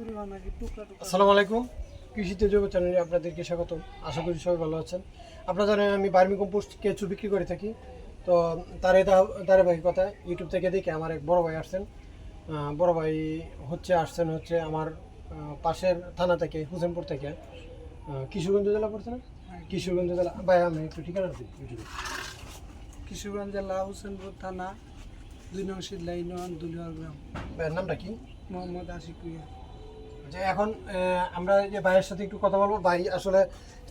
আসসালামু আলাইকুম। কৃষিতে জৈব চ্যানেলে আপনাদেরকে স্বাগত আশা করি সবাই ভালো আছেন। আপনারা জানেন আমি বার্মি কম্পোস্ট কেঁচু বিক্রি করে থাকি। তো তার এটা ধারাবাহিকতা ইউটিউব থেকে দেখে আমার এক বড় ভাই আসছেন। বড় ভাই হচ্ছে আসছেন হচ্ছে আমার পাশের থানা থেকে হুসেনপুর থেকে। কিশোরগঞ্জ জেলা পড়ছে না? কিশোরগঞ্জ জেলা ভাই আমি একটু ঠিকানা আছি ইউটিউবে। কিশোরগঞ্জ জেলা হোসেনপুর থানা দুই নং শীতলা ইউনিয়ন দুলিয়ার গ্রাম। ভাইয়ের নামটা কি? মোহাম্মদ আশিক যে এখন আমরা যে ভাইয়ের সাথে একটু কথা বলব। ভাই আসলে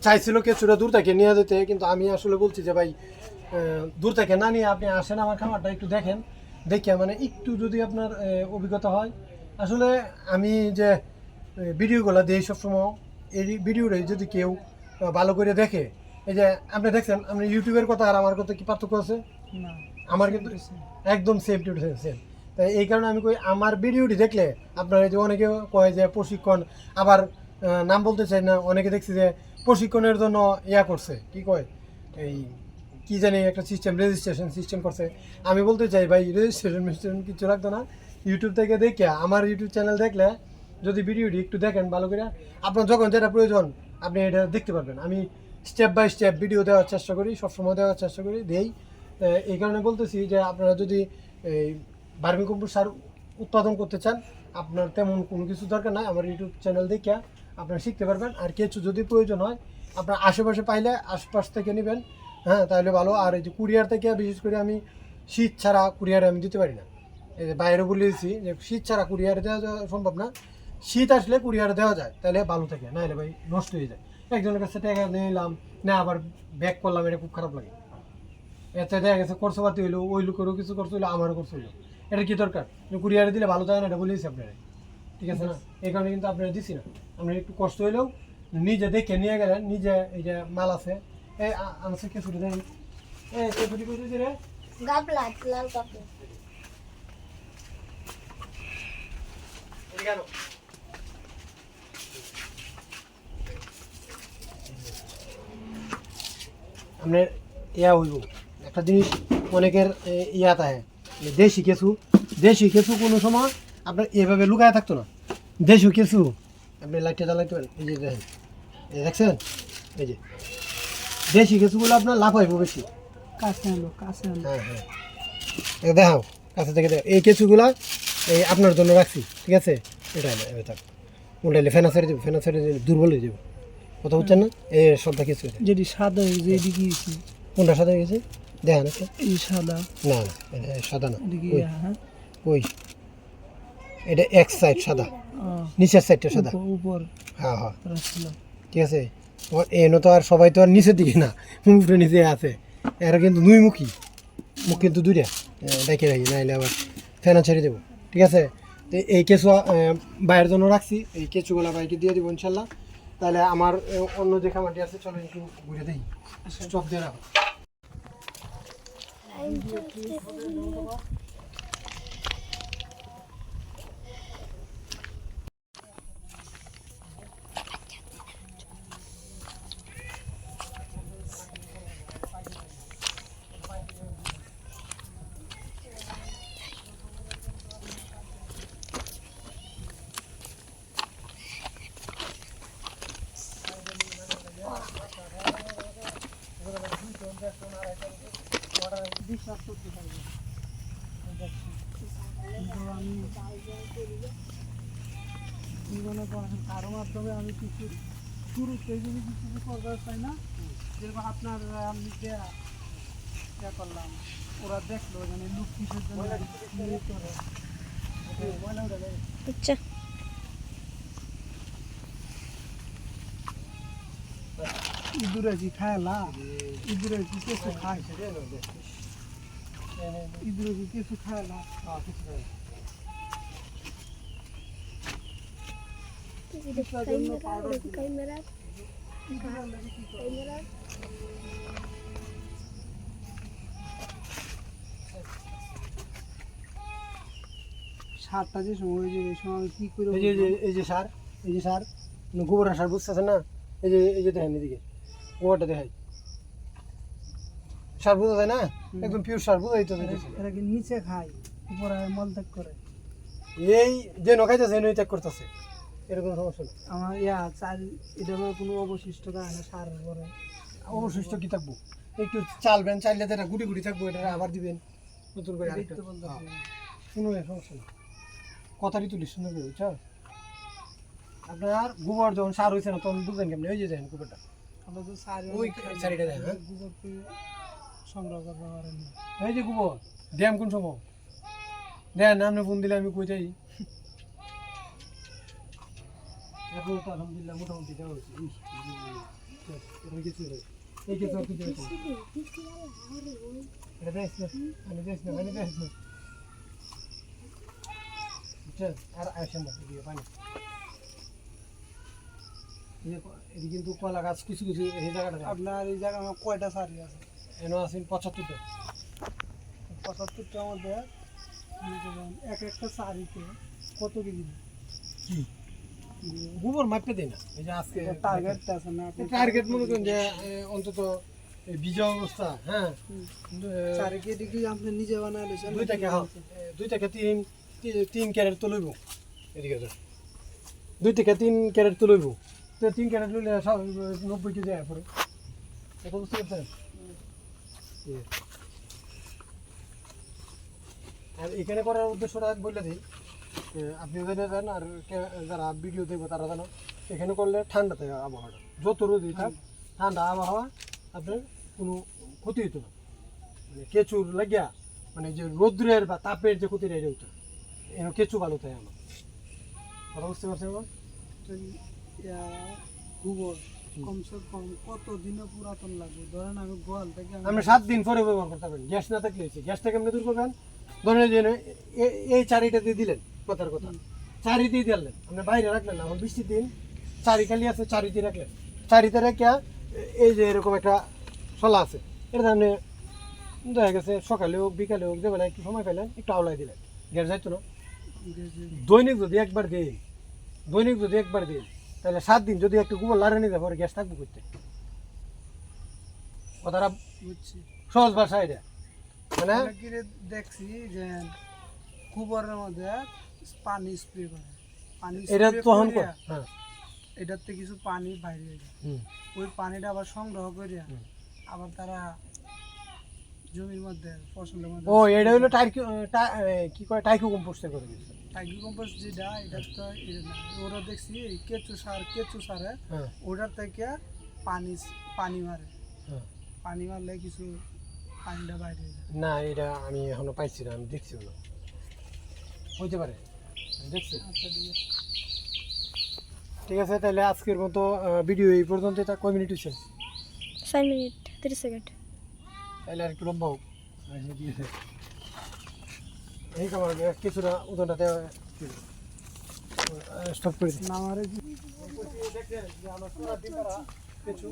চাইছিল কিছুটা দূর থেকে নিয়ে যেতে কিন্তু আমি আসলে বলছি যে ভাই দূর থেকে না নিয়ে আপনি আসেন আমার খামারটা একটু দেখেন। দেখে মানে একটু যদি আপনার অভিজ্ঞতা হয়। আসলে আমি যে ভিডিওগুলো দিই সবসময় এই ভিডিওটা যদি কেউ ভালো করে দেখে এই যে আপনি দেখছেন আপনি ইউটিউবের কথা আর আমার কথা কি পার্থক্য আছে? আমার কিন্তু একদম সেম টু সেম এই কারণে আমি কই, আমার ভিডিওটি দেখলে আপনারা যে অনেকে কয় যে প্রশিক্ষণ, আবার নাম বলতে চাই না, অনেকে দেখছি যে প্রশিক্ষণের জন্য ইয়া করছে, কি কয়? এই কি জানি একটা সিস্টেম রেজিস্ট্রেশন সিস্টেম করছে। আমি বলতে চাই, ভাই রেজিস্ট্রেশন মিস্ট্রেশন কিছু লাগতো না? ইউটিউব থেকে দেখে, আমার ইউটিউব চ্যানেল দেখলে যদি ভিডিওটি একটু দেখেন ভালো করে, আপনার যখন যেটা প্রয়োজন, আপনি এটা দেখতে পারবেন। আমি স্টেপ বাই স্টেপ ভিডিও দেওয়ার চেষ্টা করি, সবসময় দেওয়ার চেষ্টা করি, দেই। এই কারণে বলতেছি যে আপনারা যদি, এই ভার্মি কম্পোস্ট সার উৎপাদন করতে চান, আপনার তেমন কোনো কিছু দরকার নাই, আমার ইউটিউব চ্যানেল দেখে আপনারা শিখতে পারবেন। আর কিছু যদি প্রয়োজন হয়, আপনার আশেপাশে পাইলে আশপাশ থেকে নেবেন হ্যাঁ তাহলে ভালো। আর এই যে কুরিয়ার থেকে, বিশেষ করে আমি শীত ছাড়া কুরিয়ারে আমি দিতে পারি না। এই যে বাইরে বলে দিয়েছি যে শীত ছাড়া কুরিয়ারে দেওয়া যাওয়া সম্ভব না। শীত আসলে কুরিয়ারে দেওয়া যায়, তাহলে ভালো থাকে না হলে ভাই নষ্ট হয়ে যায়। একজনের কাছে টাকা নিলাম, না আবার ব্যাক করলাম, এটা খুব খারাপ লাগে। এতে দেখা গেছে খরচা পাতি হইল, ওই লোকেরও কিছু খরচ হইল, আমারও খরচ হইল। এটা কি দরকার? কুরিয়ারে দিলে ভালো থাকে না এটা বলেছি আপনারা। ঠিক আছে না? এই কারণে কিন্তু আপনারা দিছি না। আপনার একটু কষ্ট হইলেও নিজে দেখে নিয়ে গেলেন নিজে এই যে মাল আছে। এই আনছে কেঁচুরি দেন। এই গাবলা লাল কাপড় আপনার ইয়া হইব। একটা জিনিস অনেকের ইয়া থাকে দেশি কেঁচু দেশি কেঁচু কোনো সময় আপনার এভাবে লুকায় থাকতো না। দেশি কেঁচু আপনি লাইটটা জ্বালাইতে পারেন। এই যে দেখেন এই দেখছেন? এই যে। দেশি কেঁচুগুলো আপনার লাভ হইব বেশি। কাছে আনো কাছে আনো। হ্যাঁ হ্যাঁ। দেখাও কাছে থেকে দেখো এই কেঁচুগুলা এই আপনার জন্য রাখছি ঠিক আছে? এটা না এবার থাক উল্টাইলে ফেনা ছেড়ে দেবো ফেনা ছেড়ে দিলে দুর্বল হয়ে যাবে। কথা হচ্ছে না? এই সবটা কিছু। এটা। যেটি সাদা যে এদিকে কোনটা সাদা হয়ে গেছে? দেখেন এই সাদা। না না সাদা না। ওই, হ্যাঁ। ওই। এটা এক সাইড সাদা। নিচের সাইডটা সাদা। উপর- হ্যাঁ হ্যাঁ। ঠিক আছে? তোমার এনো তো আর সবাই তো আর নিচের দিকে না। উপরে নিচে আছে। এরা কিন্তু দুই মুখী। মুখ কিন্তু দুইটা। দেখে রাখি নাইলে আবার ফেনা ছেড়ে দেবো। ঠিক আছে? তো এই কেঁচু আহ, বাইরের জন্য রাখছি। এই কেঁচুগুলো বাইকে দিয়ে দেবো ইনশাল্লাহ। তাহলে আমার অন্য যে খামারটি আছে চলো একটু ঘুরে দিই চপ দিয়ে রাখো Thank you. জীবনে কোনো- কারও মাধ্যমে আমি কিছু শুরুতে যদি কিছু কিছু করতে চাই না। যেরকম আপনার আমি যে ইয়া করলাম ওরা দেখল মানে লুক কিসের জন্য ইয়ে। আচ্ছা। ইঁদুরে কি খায় না ইঁদুরে কি কিছু খায়। ইঁদুরে কি কিছু খায় না। ক্যামেরা ক্যামেরা ক্যামেরা সারটা যে সময় এই সময় কি করে এই যে এই যে- সার এই যে সার গোবর সার বুঝতেছেন না? এই যে এই যে দেখেন এদিকে গোবরটা দেখাই। সার বোঝা যায় না? একদম পিওর সার বোঝাই তো। এরা কি নিচে খায় উপরে মলত্যাগ করে? এই যে নখাইতেছে এই ত্যাগ করতেছে। এরকম সমস্যা নেই। আমার ইয়া চাল এটা কোনো অবশিষ্ট থাকে না সার পরে। অবশিষ্ট কি থাকব? একটু চালবেন চাইলে তো এটা গুটি গুটি থাকব এটা আবার দিবেন নতুন করে আরেকটা। হ্যাঁ। কোনো সমস্যা নেই। কথারই তুলি সুন্দর করে বুঝছ? আপনার গোবর যখন সার হয়েছে না তখন বুঝবেন কেমনি? ওই যে দেখেন গোবরটা। আমরা তো সার ওই সারিটা দেন, হ্যাঁ? সংগ্রহ করতে পারেন এই যে গোবর ড্যাম কোন সময়? দেন আপনি ফোন দিলে আমি কই যাই এখন তো আলহামদুলিল্লাহ মোটামুটি দেওয়া হয়েছে। কিন্তু কলা গাছ কিছু কিছু এই জায়গাটা আপনার এই আমার কয়টা সারি আছে? এনে আছেন পঁচাত্তরটা। মনে করেন এক একটা সারিতে কত কেজি কি? গোবর মাপতে দেয় না। এই যে আজকে টার্গেট আছে না টার্গেট মনে করেন যে অন্তত এই বীজা অবস্থা হ্যাঁ? চারি কেজি আপনি নিজে বানাই লেছেন দুই থেকে হ্যাঁ দুই থেকে তিন তিন ক্যারেট তো লইব এদিকে। দুই থেকে তিন ক্যারেট তো লইব। তো তিন ক্যারেট লইলে নব্বই কেজি আয় পরে। এটা বুঝতে পারছেন? আর এখানে করার উদ্দেশ্যটা বলে দিই। আপনি জেনে যান আর যারা ভিডিও দেখব তারা জানো এখানে করলে ঠান্ডা থাকে আবহাওয়াটা যত রোদই থাক ঠান্ডা আবহাওয়া আপনার কোনো ক্ষতি হতো না। মানে কেঁচুর লাগিয়া মানে যে রৌদ্রের বা তাপের যে ক্ষতিটা এটা হতো এর কেঁচু ভালো থাকে আমার। কথা বুঝতে পারছেন আমার? গোবর কমসে কম কত দিনে পুরাতন লাগবে? ধরেন আমি গোয়াল থেকে আমি সাত দিন পরে ব্যবহার করতে পারেন গ্যাস না থাকলে হয়েছে। গ্যাসটা কেমনি দূর করবেন? ধরেন এই চারিটা দিয়ে দিলেন। কথার কথা। চারি দিয়ে দিলেন আপনি বাইরে রাখলেন না এখন বৃষ্টির দিন। চারি খালি আছে চারি দিয়ে রাখলেন। চারিতে রেখে এই যে এরকম একটা শলা আছে এটা আপনি দেখা গেছে সকালে হোক বিকালে হোক দেবেন একটু সময় পেলেন একটু আওলাই দিলেন। গ্যাস যাইতো না? দৈনিক যদি একবার দিই দৈনিক যদি একবার দিই তাহলে সাত দিন যদি একটু গোবর লাড়ে নিতে পারে গ্যাস থাকবে করতে কথাটা সহজ ভাষা এটা। মানে দেখছি যে গোবরের মধ্যে পানি স্প্রে করে। পানি এটা তখন হ্যাঁ। থেকে কিছু পানি বাইরে হয়ে যায়। ওই পানিটা আবার সংগ্রহ করে। আবার তারা জমির মধ্যে ফসলের মধ্যে ও এটা হলো টাইকু কি কয়? টাইকু কম্পোস্টে করে দিচ্ছে টাইগ্রি কম্পোস্ট যেটা এটা তো ওরা দেখছি কেঁচু সার কেঁচু সারে হ্যাঁ। ওটার থেকে পানি পানি মারে। হ্যাঁ। পানি মারলে কিছু পানিটা বাইরে না এটা আমি এখনও পাইছি না আমি দেখছি না। হইতে পারে। ঠিক আছে তাহলে আজকের মতো ভিডিও এই পর্যন্ত এটা কয় মিনিট হয়েছে চার মিনিট তিরিশ সেকেন্ড তাহলে আর একটু লম্বা হোক। এই কামার কিছুটা ওজনটাতে স্টপ করে দিই। না মারে দেখছেন যে আমার কিছু